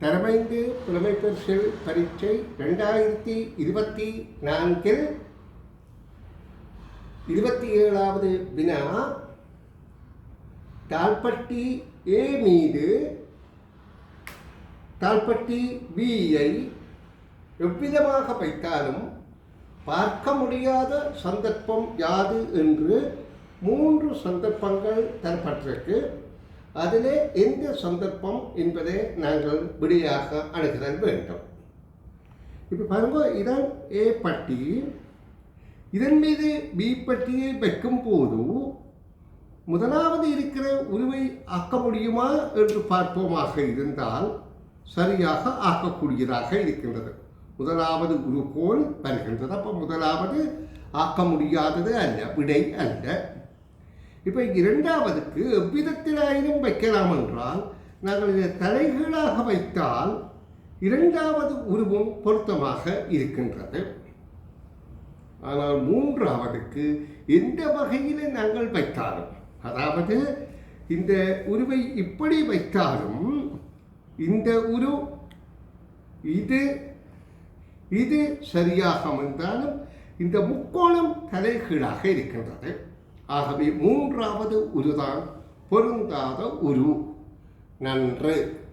தரமைந்து புலமை பரிசில் பரீட்சை ரெண்டாயிரத்தி இருபத்தி நான்கில் இருபத்தி ஏழாவது வினா தாழ்பட்டி ஏ மீது தாழ்பட்டி பியை எவ்விதமாக வைத்தாலும் பார்க்க முடியாத சந்தர்ப்பம் யாது என்று மூன்று சந்தர்ப்பங்கள் தரப்பட்டிருக்கு. அதிலே எந்த சந்தர்ப்பம் என்பதை நாங்கள் விடியாக அணுகுதல் வேண்டும். இப்போ பாருங்க இதான் ஏ பட்டி. இதன் மீது பி பட்டியை வைக்கும் போது முதலாவது இருக்கிற உருவை ஆக்க முடியுமா என்று பார்ப்போமாக இருந்தால் சரியாக ஆக்கக்கூடியதாக இருக்கின்றது. முதலாவது உருகோல் வருகின்றது. அப்போ முதலாவது ஆக்க முடியாதது அல்ல விடை அல்ல. இப்போ இரண்டாவதுக்கு எவ்விதத்திலாயினும் வைக்கலாம் என்றால் நாங்கள் இதை தலைகீழாக வைத்தால் இரண்டாவது உருவம் பொருத்தமாக இருக்கின்றது. ஆனால் மூன்றாவதுக்கு எந்த வகையில் நாங்கள் வைத்தாலும் அதாவது இந்த உருவை இப்படி வைத்தாலும் இந்த உரு இது இது சரியாக அமைந்தாலும் இந்த முக்கோணம் தலைகீழாக இருக்கின்றது. ஆகவே மூன்றாவது உருதான் பொருந்தாத உரு. நன்று.